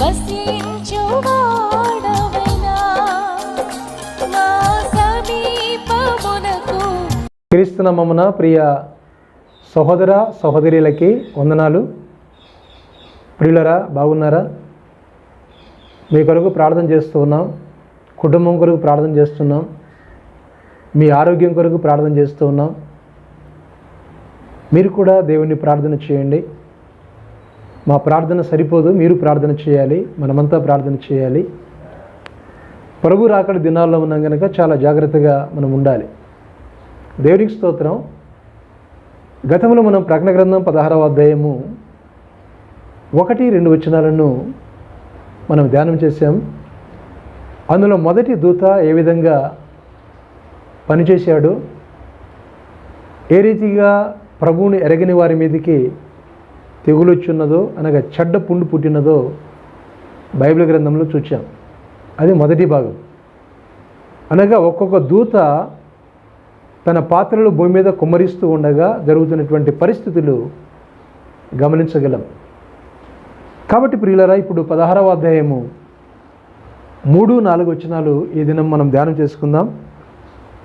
వసించువాడవైనా మా ప్రియ సహోదర సహోదరులకి వందనాలు. ప్రియులరా బాగున్నారా? మీ కొరకు ప్రార్థన చేస్తూ ఉన్నాం. కుటుంబం కొరకు ప్రార్థన చేస్తున్నాం మీ ఆరోగ్యం కొరకు ప్రార్థన చేస్తూ ఉన్నాం. మీరు కూడా దేవుణ్ణి ప్రార్థన చేయండి. మా ప్రార్థన సరిపోదు మీరు ప్రార్థన చేయాలి మనమంతా ప్రార్థన చేయాలి. ప్రభు రాకడ దినాల్లో ఉన్నాం కనుక చాలా జాగ్రత్తగా మనం ఉండాలి. దేవునికి స్తోత్రం. గతంలో మనం ప్రకటన గ్రంథం పదహారవ అధ్యాయము ఒకటి రెండు వచనాలను మనం ధ్యానం చేశాం. అందులో మొదటి దూత ఏ విధంగా పనిచేశాడు? ఏ రీతిగా ప్రభువుని ఎరగని వారి మీదకి తెగులొచ్చున్నదో అనగా చెడ్డ పుండు పుట్టినదో బైబిల్ గ్రంథంలో చూచాం. అది మొదటి భాగం. అనగా ఒక్కొక్క దూత తన పాత్రలు భూమి మీద కుమ్మరిస్తూ ఉండగా జరుగుతున్నటువంటి పరిస్థితులు గమనించగలం. కాబట్టి ప్రియులరా ఇప్పుడు పదహారవ అధ్యాయము మూడు నాలుగు వచనాలు ఈ దినం మనం ధ్యానం చేసుకుందాం.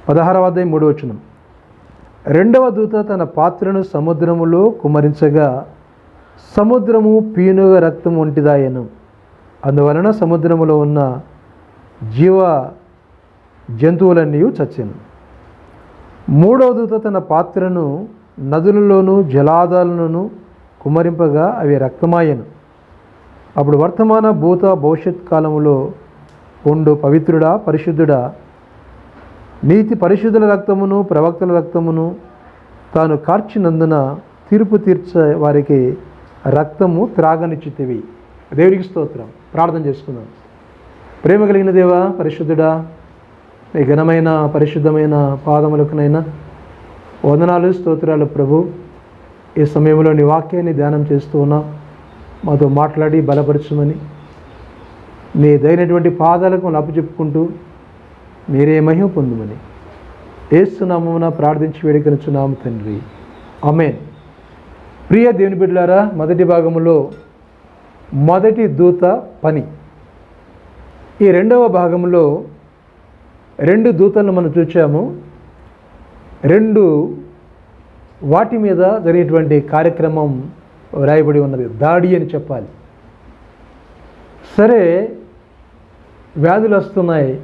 పదహారవ అధ్యాయం మూడు వచనం. రెండవ దూత తన పాత్రను సముద్రములో కుమ్మరించగా సముద్రము పీనుగ రక్తం వంటిదాయను. అందువలన సముద్రములో ఉన్న జీవ జంతువులన్నీ చచ్చాను. మూడవ దూత తన పాత్రను నదులలోనూ జలాదాలలోను కుమరింపగా అవి రక్తమాయను. అప్పుడు వర్తమాన భూత భవిష్యత్ కాలంలో ఉండు పవిత్రుడా పరిశుద్ధుడా. నీతి పరిశుద్ధుల రక్తమును ప్రవక్తల రక్తమును తాను కార్చినందున తీర్పు తీర్చే వారికి రక్తము త్రాగనిచ్చితివి. దేవుడికి స్తోత్రం. ప్రార్థన చేసుకుందాం. ప్రేమ కలిగిన దేవా పరిశుద్ధుడా నీ ఘనమైన పరిశుద్ధమైన పాదములకునైనా వందనాలు స్తోత్రాలు ప్రభు. ఈ సమయంలో నీ వాక్యాన్ని ధ్యానం చేస్తూ ఉన్నాం. మాతో మాట్లాడి బలపరచమని. నీ దైనటువంటి పాదాలకు చెప్పుకుంటూ మీరే మహిమ పొందుమని. ఏస్తున్నామన ప్రార్థించి వేడుకనుచున్నాము తండ్రి. అమేన్ ప్రియ దేవుని బిడ్డలారా మొదటి భాగంలో మొదటి దూత పని. ఈ రెండవ భాగంలో రెండు దూతలను మనం చూచాము. రెండు వాటి మీద జరిగేటువంటి కార్యక్రమం వ్రాయబడి ఉన్నది. దాడి అని చెప్పాలి. సరే వ్యాధులు వస్తున్నాయి.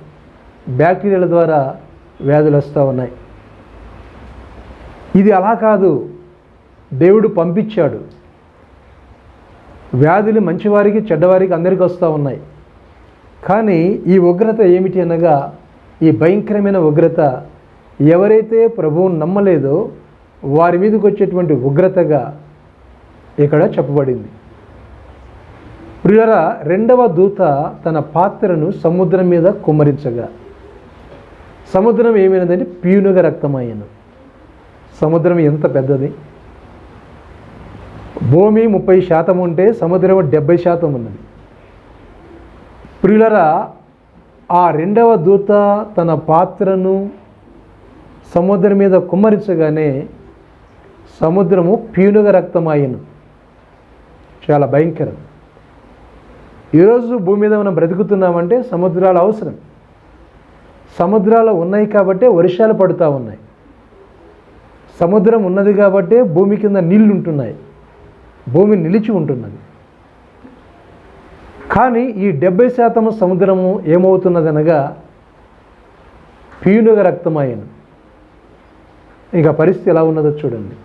బ్యాక్టీరియాల ద్వారా వ్యాధులు వస్తూ ఉన్నాయి. ఇది అలా కాదు. దేవుడు పంపించాడు. వ్యాధులు మంచివారికి చెడ్డవారికి అందరికీ వస్తూ ఉన్నాయి. కానీ ఈ ఉగ్రత ఏమిటి అనగా ఈ భయంకరమైన ఉగ్రత ఎవరైతే ప్రభువును నమ్మలేదో వారి మీదకి వచ్చేటువంటి ఉగ్రతగా ఇక్కడ చెప్పబడింది. ప్రియులరా రెండవ దూత తన పాత్రను సముద్రం మీద కుమ్మరించగా. సముద్రం ఏమైనదంటే పీనుగ రక్తమయ్యను. సముద్రం ఎంత పెద్దది? భూమి ముప్పై శాతం ఉంటే సముద్రం డెబ్బై శాతం ఉన్నది ప్రియులరా ఆ రెండవ దూత తన పాత్రను సముద్రం మీద కుమ్మరించగానే సముద్రము పీనుగ రక్తమాయను. చాలా భయంకరం. ఈరోజు భూమి మీద మనం బ్రతుకుతున్నామంటే సముద్రాలు అవసరం. సముద్రాలు ఉన్నాయి కాబట్టే వర్షాలు పడుతూ ఉన్నాయి. సముద్రం ఉన్నది కాబట్టే భూమి కింద నీళ్ళు ఉంటున్నాయి భూమి నిలిచి ఉంటున్నది. కానీ ఈ డెబ్బై శాతం సముద్రము ఏమవుతున్నదనగా పీనుగ రక్తమాయను. ఇక పరిస్థితి ఎలా ఉన్నదో చూడండి.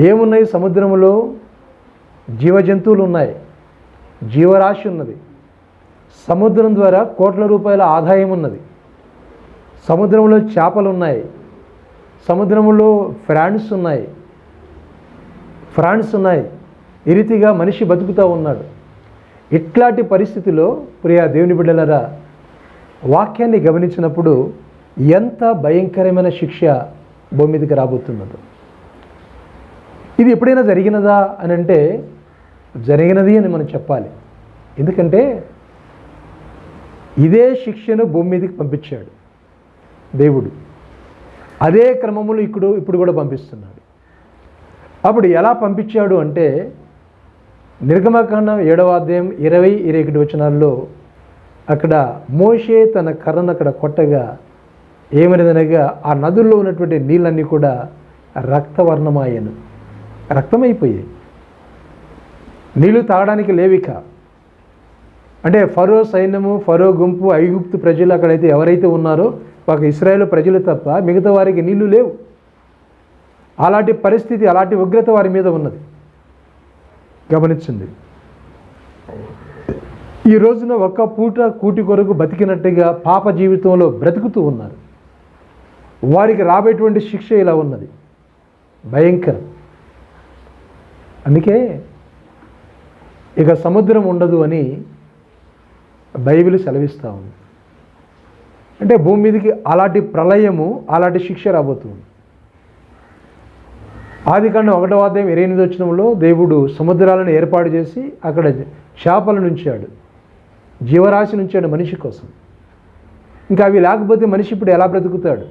ఏమున్నాయి సముద్రంలో జీవజంతువులు ఉన్నాయి. జీవరాశి ఉన్నది. సముద్రం ద్వారా కోట్ల రూపాయల ఆదాయం ఉన్నది. సముద్రంలో చేపలు ఉన్నాయి. సముద్రంలో ఫ్రాన్స్ ఉన్నాయి. ఫ్రాన్స్ ఉన్నాయి. ఈ రీతిగా మనిషి బతుకుతూ ఉన్నాడు. ఇట్లాంటి పరిస్థితిలో ప్రియా దేవుని బిడ్డలరా వాక్యాన్ని గమనించినప్పుడు ఎంత భయంకరమైన శిక్ష భూమి మీదకి రాబోతున్నదో. ఇది ఎప్పుడైనా జరిగినదా అని అంటే జరిగినది అని మనం చెప్పాలి. ఎందుకంటే ఇదే శిక్షను భూమి మీదకి పంపించాడు దేవుడు. అదే క్రమములు ఇప్పుడు ఇప్పుడు కూడా పంపిస్తున్నాడు. అప్పుడు ఎలా పంపించాడు అంటే నిర్గమకాండం ఏడవ అధ్యాయం ఇరవై ఇరవై ఒకటి వచనాల్లో అక్కడ మోషే తన కర్రను అక్కడ కొట్టగా ఏమనేదనగా ఆ నదుల్లో ఉన్నటువంటి నీళ్ళన్నీ కూడా రక్తవర్ణమాయను. రక్తమైపోయాయి. నీళ్ళు తాగడానికి లేవిక. అంటే ఫరో సైన్యము ఫరో గుంపు ఐగుప్తు ప్రజలు అక్కడైతే ఎవరైతే ఉన్నారో ఒక ఇస్రాయేల్ ప్రజలు తప్ప మిగతా వారికి నీళ్ళు లేవు. అలాంటి పరిస్థితి అలాంటి ఉగ్రత వారి మీద ఉన్నది. గమనించండి. ఈ రోజున ఒక్క పూట కూటి కొరకు బతికినట్టుగా పాప జీవితంలో బ్రతుకుతూ ఉన్నారు. వారికి రాబోయేటువంటి శిక్ష ఇలా ఉన్నది. భయంకరం. అందుకే ఇక సముద్రం ఉండదు అని బైబిల్ సెలవిస్తూ ఉంది. అంటే భూమి మీదకి అలాంటి ప్రళయము అలాంటి శిక్ష రాబోతుంది. ఆది కాండం ఒకటో అధ్యాయం ఇరవై ఎనిమిది వచ్చినంలో దేవుడు సముద్రాలను ఏర్పాటు చేసి అక్కడ చేపలను ఉంచాడు జీవరాశి ఉంచాడు మనిషి కోసం. ఇంకా అవి లేకపోతే మనిషి ఇప్పుడు ఎలా బ్రతుకుతాడు?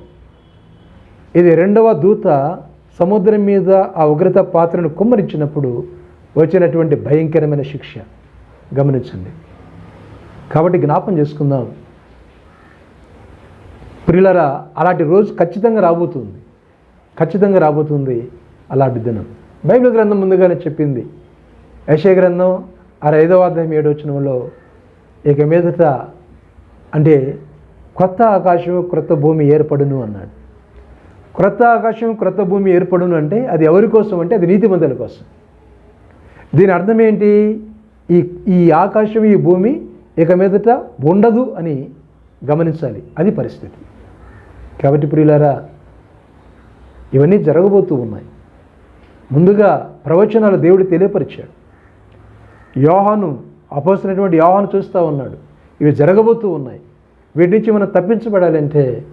ఇది రెండవ దూత సముద్రం మీద ఆ ఉగ్రత పాత్రను కుమ్మరించినప్పుడు వచ్చినటువంటి భయంకరమైన శిక్ష. గమనించండి. కాబట్టి జ్ఞాపం చేసుకుందాం. ప్రిలరా అలాంటి రోజు ఖచ్చితంగా రాబోతుంది. ఖచ్చితంగా రాబోతుంది. అలాంటి దినం. బైబిల్ గ్రంథం ముందుగానే చెప్పింది. యశయ గ్రంథం అర ఐదవ అధ్యాయం ఏడు వచనంలో ఇక మీదట అంటే క్రొత్త ఆకాశం క్రొత్త భూమి ఏర్పడును అన్నాడు. క్రొత్త ఆకాశం క్రొత్త భూమి ఏర్పడును అంటే అది ఎవరి కోసం అంటే అది నీతిమంతుల కోసం. దీని అర్థం ఏంటి? ఈ ఈ ఆకాశం ఈ భూమి ఇక మీదట ఉండదు అని గమనించాలి. అది పరిస్థితి. కాబట్టి ప్రియులారా ఇవన్నీ జరగబోతూ ఉన్నాయి. ముందుగా ప్రవచనాలు దేవుడు తెలియపరిచాడు. యోహాను అపోసినటువంటి యోహాను చూస్తూ ఉన్నాడు. ఇవి జరగబోతూ ఉన్నాయి. వీటి నుంచి మనం తప్పించబడాలంటే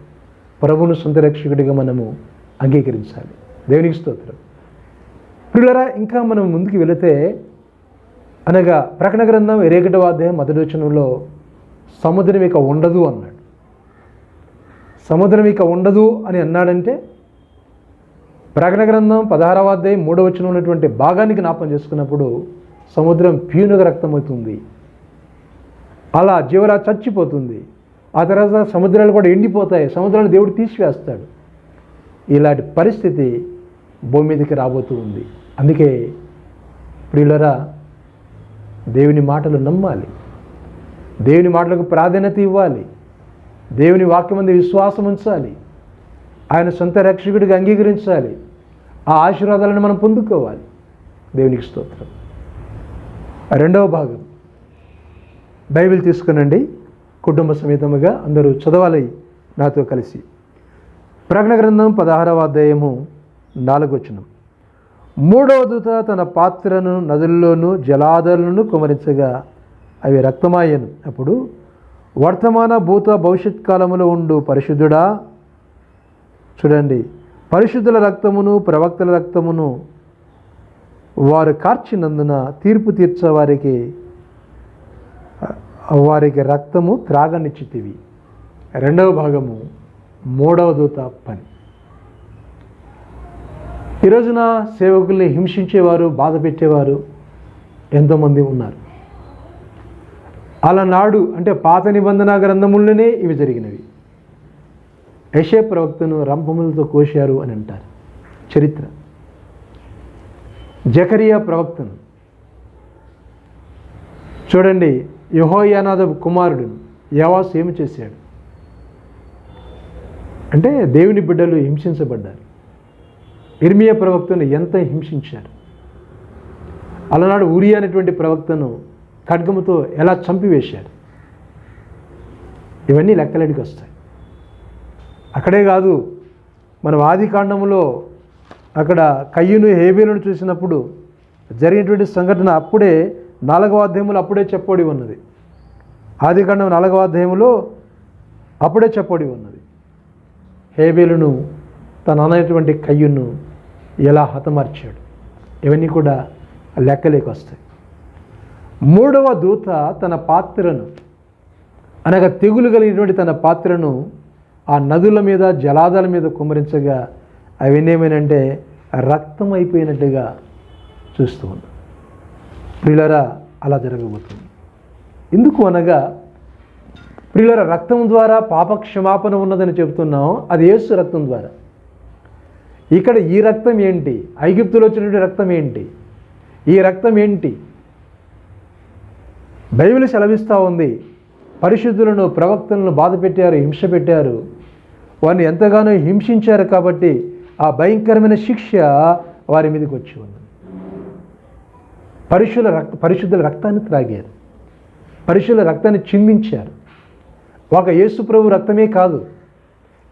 ప్రభును సొంతరక్షకుడిగా మనము అంగీకరించాలి. దేవునికి స్తోత్రం. పిల్లరా ఇంకా మనం ముందుకు వెళితే అనగా ప్రకటన గ్రంథం ఇరేకటవ అధ్యాయం మొదటి వచనంలో సముద్రం ఇక ఉండదు అన్నాడు. సముద్రం ఇక ఉండదు అని అన్నాడంటే ప్రకటన గ్రంథం పదహారవ అధ్యాయం మూడవ వచ్చిన ఉన్నటువంటి భాగాన్ని జ్ఞాపం చేసుకున్నప్పుడు సముద్రం పీనుగ రక్తమవుతుంది. అలా జీవరా చచ్చిపోతుంది. ఆ తర్వాత సముద్రాలు కూడా ఎండిపోతాయి. సముద్రాలు దేవుడు తీసివేస్తాడు. ఇలాంటి పరిస్థితి భూమి మీదకి రాబోతూ ఉంది. అందుకే ప్రియులరా దేవుని మాటలు నమ్మాలి. దేవుని మాటలకు ప్రాధాన్యత ఇవ్వాలి. దేవుని వాక్యం మీద విశ్వాసం ఉంచాలి. ఆయన సొంత రక్షకుడిగా అంగీకరించాలి. ఆ ఆశీర్వాదాలను మనం పొందుకోవాలి. దేవునికి స్తోత్రం. రెండవ భాగం. బైబిల్ తీసుకునండి. కుటుంబ సమేతముగా అందరూ చదవాలి. నాతో కలిసి. ప్రకటన గ్రంథం పదహారవ అధ్యాయము నాలుగొచనం మూడవ దూత తన పాత్రను నదుల్లోనూ జలాదరులను కుమరించగా అవి రక్తమాయను. అప్పుడు వర్తమాన భూత భవిష్యత్ కాలములో ఉండు పరిశుద్ధుడా చూడండి పరిశుద్ధుల రక్తమును ప్రవక్తల రక్తమును వారు కార్చినందున తీర్పు తీర్చే వారికి వారికి రక్తము త్రాగనిచ్చితివి. రెండవ భాగము మూడవ దూత పని. ఈ రోజున సేవకుల్ని హింసించేవారు బాధ పెట్టేవారు ఎంతోమంది ఉన్నారు. అలా నాడు అంటే పాత నిబంధన గ్రంథముల్లోనే ఇవి జరిగినవి. యశే ప్రవక్తను రంపములతో కోశారు అని అంటారు. చరిత్ర. జకరియా ప్రవక్తను. చూడండి యహోయానాథ కుమారుడు యవాసు ఏమి చేశాడు? అంటే దేవుని బిడ్డలు హింసించబడ్డారు. ఇర్మియా ప్రవక్తను ఎంత హింసించారు? అలనాడు ఉరి అనేటువంటి ప్రవక్తను ఖడ్గముతో ఎలా చంపివేశారు? ఇవన్నీ లెక్కలడికి వస్తాయి. అక్కడే కాదు మనం ఆదికాండములో అక్కడ కయ్యును హేబేలును చూసినప్పుడు జరిగినటువంటి సంఘటన అప్పుడే నాలుగవ అధ్యాయంలో అప్పుడే చెప్పబడి ఉన్నది. ఆదికాండం నాలుగవ అధ్యాయంలో అప్పుడే చెప్పబడి ఉన్నది. హేబేలును తన అనేటువంటి కయ్యును ఎలా హతమార్చాడు? ఇవన్నీ కూడా లెక్కలేకి వస్తాయి. మూడవ దూత తన పాత్రను అనగా తెగులు కలిగినటువంటి తన పాత్రను ఆ నదుల మీద జలాదాల మీద కుమరించగా అవన్నీ రక్తం అయిపోయినట్టుగా చూస్తూ ఉన్నాం ప్రియులరా అలా జరగబోతుంది. ఎందుకు అనగా ప్రియులర రక్తం ద్వారా పాప క్షమాపణ ఉన్నదని చెబుతున్నాం. అది యేసు రక్తం ద్వారా. ఇక్కడ ఈ రక్తం ఏంటి? ఐగిప్తులో వచ్చినటువంటి రక్తం ఏంటి? ఈ రక్తం ఏంటి? బైబిల్ సెలవిస్తూ ఉంది. పరిశుద్ధులను ప్రవక్తలను బాధ పెట్టారు హింస పెట్టారు. వారిని ఎంతగానో హింసించారు కాబట్టి ఆ భయంకరమైన శిక్ష వారి మీదకి వచ్చి ఉంది పరిశుల రక్త పరిశుద్ధుల రక్తాన్ని త్రాగారు. పరిశుల రక్తాన్ని చిందించారు. ఒక యేసుప్రభు రక్తమే కాదు.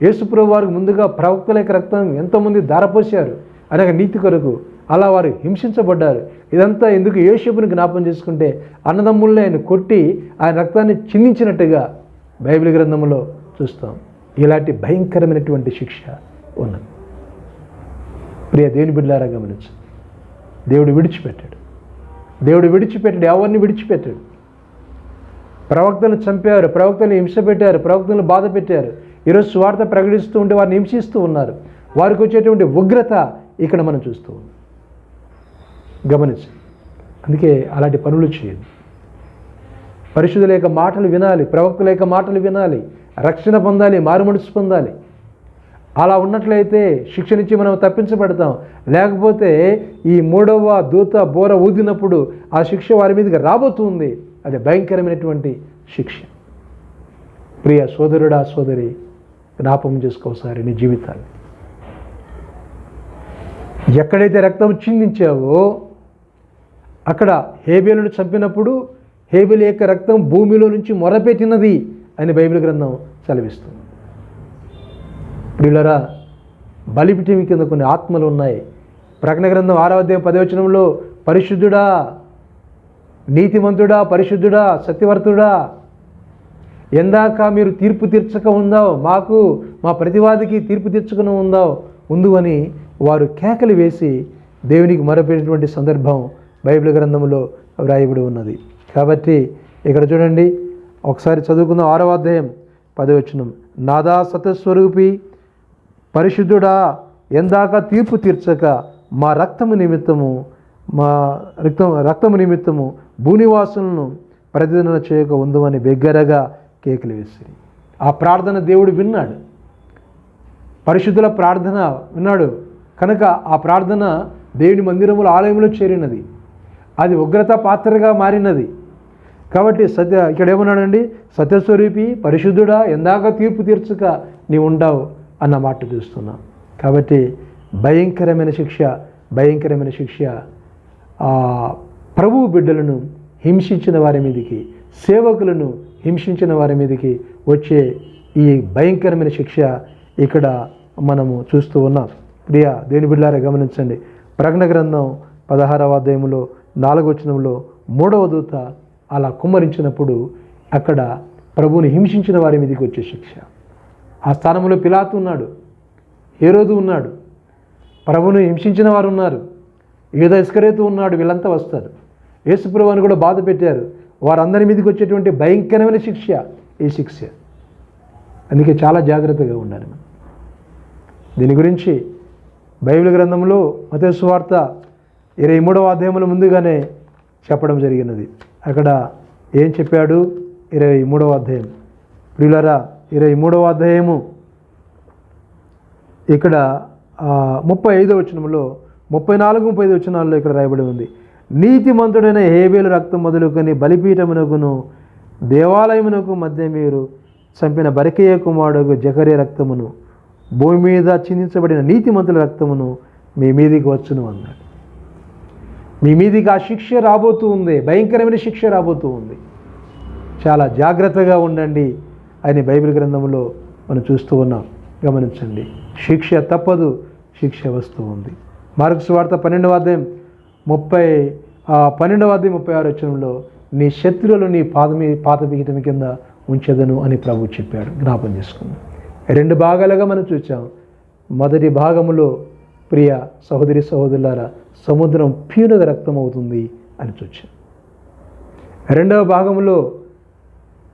యేసుప్రభు వారికి ముందుగా ప్రవక్తల యొక్క రక్తం ఎంతోమంది ధారపోశారు. అనేక నీతి కొరకు అలా వారు హింసించబడ్డారు. ఇదంతా ఎందుకు యేసుపుని జ్ఞాపం చేసుకుంటే అన్నదమ్ముల్ని ఆయన కొట్టి ఆయన రక్తాన్ని చిందించినట్టుగా బైబిల్ గ్రంథంలో చూస్తాం. ఇలాంటి భయంకరమైనటువంటి శిక్ష ఉన్నది. ప్రియ దేవుని బిడ్డారా గమనించు. దేవుడు విడిచిపెట్టాడు. దేవుడు విడిచిపెట్టాడు. ఎవరిని విడిచిపెట్టాడు? ప్రవక్తను చంపారు ప్రవక్తను హింస పెట్టారు ప్రవక్తను బాధ పెట్టారు. ఈరోజు స్వార్థ ప్రకటిస్తూ ఉంటే వారిని హింసిస్తూ ఉన్నారు. వారికి వచ్చేటువంటి ఉగ్రత ఇక్కడ మనం చూస్తూ ఉన్నాం. గమనించి. అందుకే అలాంటి పనులు చేయండి పరిశుద్ధుల యొక్క మాటలు వినాలి ప్రవక్తల యొక్క మాటలు వినాలి రక్షణ పొందాలి మారుమడుసు పొందాలి. అలా ఉన్నట్లయితే శిక్ష నుంచి మనం తప్పించబడతాం. లేకపోతే ఈ మూడవ దూత బోర ఊదినప్పుడు ఆ శిక్ష వారి మీదకి రాబోతుంది. అది భయంకరమైనటువంటి శిక్ష. ప్రియ సోదరుడా సోదరి జ్ఞాపకం చేసుకోసారి నీ జీవితాన్ని. ఎక్కడైతే రక్తం చిందించావో అక్కడ హేబేలును చంపినప్పుడు హేబేలు యొక్క రక్తం భూమిలో నుంచి మొరపెట్టినది అని బైబిల్ గ్రంథం సెలవిస్తుంది. ప్రియులరా బలిపిటిమి కింద కొన్ని ఆత్మలు ఉన్నాయి. ప్రకటన గ్రంథం ఆరవ అధ్యాయం పదవచనంలో పరిశుద్ధుడా నీతిమంతుడా పరిశుద్ధుడా సత్యవర్తుడా ఎందాక మీరు తీర్పు తీర్చక ఉందావు మాకు మా ప్రతివాదికి తీర్పు తీర్చుకుని ఉందావు ఉందు అని వారు కేకలు వేసి దేవునికి మరపెట్టినటువంటి సందర్భం బైబిల్ గ్రంథంలో వ్రాయబడి ఉన్నది. కాబట్టి ఇక్కడ చూడండి ఒకసారి చదువుకున్న ఆరవ అధ్యాయం పదవచనం నాదా సతస్వరూపి పరిశుద్ధుడా ఎందాక తీర్పు తీర్చక మా రక్తము నిమిత్తము మా రక్తం రక్తము నిమిత్తము భూనివాసులను ప్రతిదిన చేయక ఉందమని బిగ్గరగా కేకలు వేసి ఆ ప్రార్థన దేవుడు విన్నాడు. పరిశుద్ధుల ప్రార్థన విన్నాడు. కనుక ఆ ప్రార్థన దేవుని మందిరముల ఆలయంలో చేరినది. అది ఉగ్రత పాత్రగా మారినది. కాబట్టి సత్య ఇక్కడ ఏమన్నాడండి? సత్యస్వరూపి పరిశుద్ధుడా ఎందాక తీర్పు తీర్చక నీవు ఉండవు అన్న మాట చూస్తున్నాం. కాబట్టి భయంకరమైన శిక్ష భయంకరమైన శిక్ష. ప్రభు బిడ్డలను హింసించిన వారి మీదకి సేవకులను హింసించిన వారి మీదకి వచ్చే ఈ భయంకరమైన శిక్ష ఇక్కడ మనము చూస్తూ ఉన్నాం. ప్రియ దేని బిడ్డారా గమనించండి. ప్రకటన గ్రంథం పదహారవ అధ్యాయంలో నాలుగవచనంలో మూడవ దూత అలా కుమ్మరించినప్పుడు అక్కడ ప్రభువుని హింసించిన వారి మీదకి వచ్చే శిక్ష. ఆ స్థానంలో పిలాతు ఉన్నాడు హేరోదు ఉన్నాడు ప్రభువుని హింసించిన వారు ఉన్నారు ఏదో ఇస్కరేతు ఉన్నాడు వీళ్ళంతా వస్తారు. యేసుప్రభుని కూడా బాధ పెట్టారు. వారందరి మీదకి వచ్చేటువంటి భయంకరమైన శిక్ష ఈ శిక్ష. అందుకే చాలా జాగ్రత్తగా ఉండాలి మనం. దీని గురించి బైబిల్ గ్రంథంలో మతేశ్వార్త ఇరవై మూడవ అధ్యాయంలో ముందుగానే చెప్పడం జరిగినది. అక్కడ ఏం చెప్పాడు? ఇరవై మూడవ అధ్యాయం. ప్రియులరా ఇరవై మూడవ అధ్యాయము ఇక్కడ ముప్పై ఐదో వచనంలో ముప్పై నాలుగు ముప్పై ఐదు వచనాల్లో ఇక్కడ రాయబడి ఉంది. నీతిమంతుడైన హేబేలు రక్తం మొదలుకొని బలిపీఠమునకును దేవాలయమునకు మధ్య మీరు చంపిన బరికయ్య కుమారుడు జకరే రక్తమును భూమి మీద చిందించబడిన నీతిమంతుల రక్తమును మీ మీదికి వచ్చును అన్నాడు. మీ మీదికి ఆ శిక్ష రాబోతూ ఉంది భయంకరమైన శిక్ష రాబోతూ ఉంది. చాలా జాగ్రత్తగా ఉండండి అని బైబిల్ గ్రంథంలో మనం చూస్తూ ఉన్నాం. గమనించండి. శిక్ష తప్పదు శిక్ష వస్తూ ఉంది. మార్క్స్ వార్త పన్నెండవ అధ్యాయం ముప్పై పన్నెండవ అధ్యాయం ముప్పై ఆరు వచ్చంలో నీ శత్రువులు నీ పాదమి పాత పీఠం కింద ఉంచదను అని ప్రభు చెప్పాడు. జ్ఞాపం చేసుకుందాం. రెండు భాగాలుగా మనం చూసాం మొదటి భాగములో ప్రియ సహోదరి సహోదరులారా సముద్రం పీనుగ రక్తం అవుతుంది అని చూచాం రెండవ భాగంలో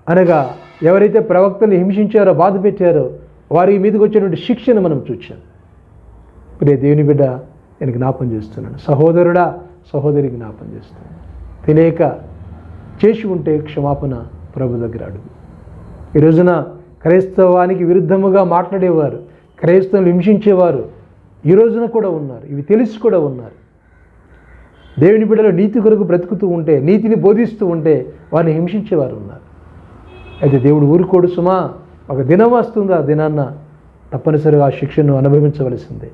అనగా ఎవరైతే ప్రవక్తలు హింసించారో బాధ పెట్టారో వారి మీదకి వచ్చేటువంటి శిక్షను మనం చూచాం. ప్రియ దేవుని బిడ్డ నేను జ్ఞాపం చేస్తున్నాను. సహోదరుడా సహోదరి జ్ఞాపం చేస్తున్నాను. తెలియక చేసి ఉంటే క్షమాపణ ప్రభు దగ్గర అడుగు. ఈ రోజున క్రైస్తవానికి విరుద్ధముగా మాట్లాడేవారు క్రైస్తవులు హింసించేవారు ఈ రోజున కూడా ఉన్నారు ఇవి తెలిసి కూడా ఉన్నారు. దేవుని బిడ్డలో నీతి కొరకు బ్రతుకుతూ ఉంటే నీతిని బోధిస్తూ ఉంటే వారిని హింసించేవారు ఉన్నారు. అయితే దేవుడు ఊరుకోడు సుమా ఒక దినం వస్తుంది ఆ దినాన్న తప్పనిసరిగా ఆ శిక్షను అనుభవించవలసిందే.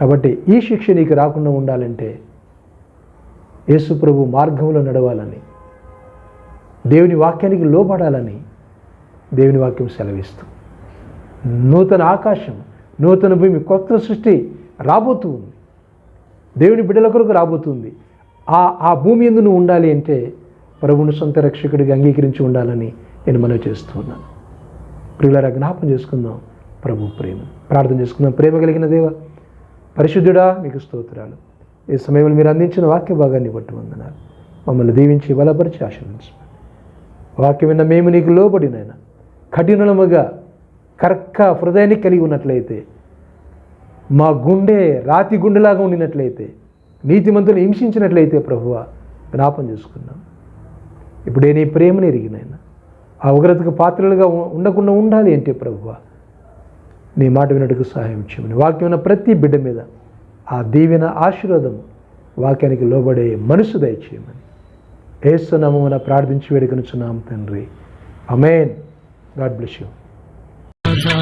కాబట్టి ఈ శిక్ష నీకు రాకుండా ఉండాలంటే యేసుప్రభు మార్గంలో నడవాలని దేవుని వాక్యానికి లోబడాలని దేవుని వాక్యం సెలవిస్తూ. నూతన ఆకాశం నూతన భూమి కొత్త సృష్టి రాబోతూ ఉంది. దేవుని బిడ్డల కొరకు రాబోతుంది ఆ ఆ భూమి ఎందు నువ్వు ఉండాలి అంటే ప్రభుని సొంత రక్షకుడిగా అంగీకరించి ఉండాలని నేను మనవి చేస్తున్నాను ప్రియులారా జ్ఞాపం చేసుకుందాం ప్రభు ప్రేమ. ప్రార్థన చేసుకుందాం. ప్రేమ కలిగిన దేవ పరిశుద్ధుడా మీకు స్తోత్రాలు. ఈ సమయంలో మీరు అందించిన వాక్య భాగాన్ని బట్టి వందనాలు. మమ్మల్ని దీవించి బలపరిచి ఆశీర్వదించమని. వాక్యం విన్న మేము నీకు లోబడినైనా కఠినముగా కర్క హృదయాన్ని కలిగి ఉన్నట్లయితే మా గుండె రాతి గుండెలాగా ఉండినట్లయితే నీతిమంతులు హింసించినట్లయితే ప్రభువ జ్ఞాపం చేసుకున్నాం. ఇప్పుడే నీ ప్రేమని ఎరిగినాయన ఆ ఉగ్రతకు పాత్రలుగా ఉండకుండా ఉండాలి అంటే ప్రభువ నీ మాట వినట్టుకు సహాయం చేయమని. వాక్యం ఉన్న ప్రతి బిడ్డ మీద ఆ దీవెన ఆశీర్వాదం వాక్యానికి లోబడే మనసు దయచేయమని. ఏసునామమున ప్రార్థించి వేడుకనుచున్నాం తండ్రి. Amen God bless you.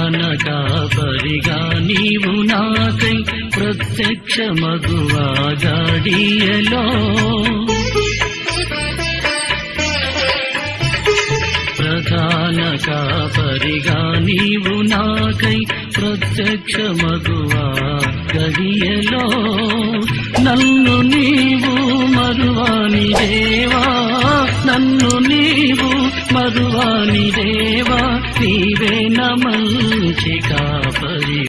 ప్రధాన కాపరిగా నీవు నాకై ప్రత్యక్ష మగువా గాడియలో ప్రధాన కాపరిగా నీవు నాకై ప్రత్యక్ష మగువా గడియలో నన్ను నీవు మరువాని దేవా నన్ను నీవు మరువాని దేవా నీవే నమంచి కాపరి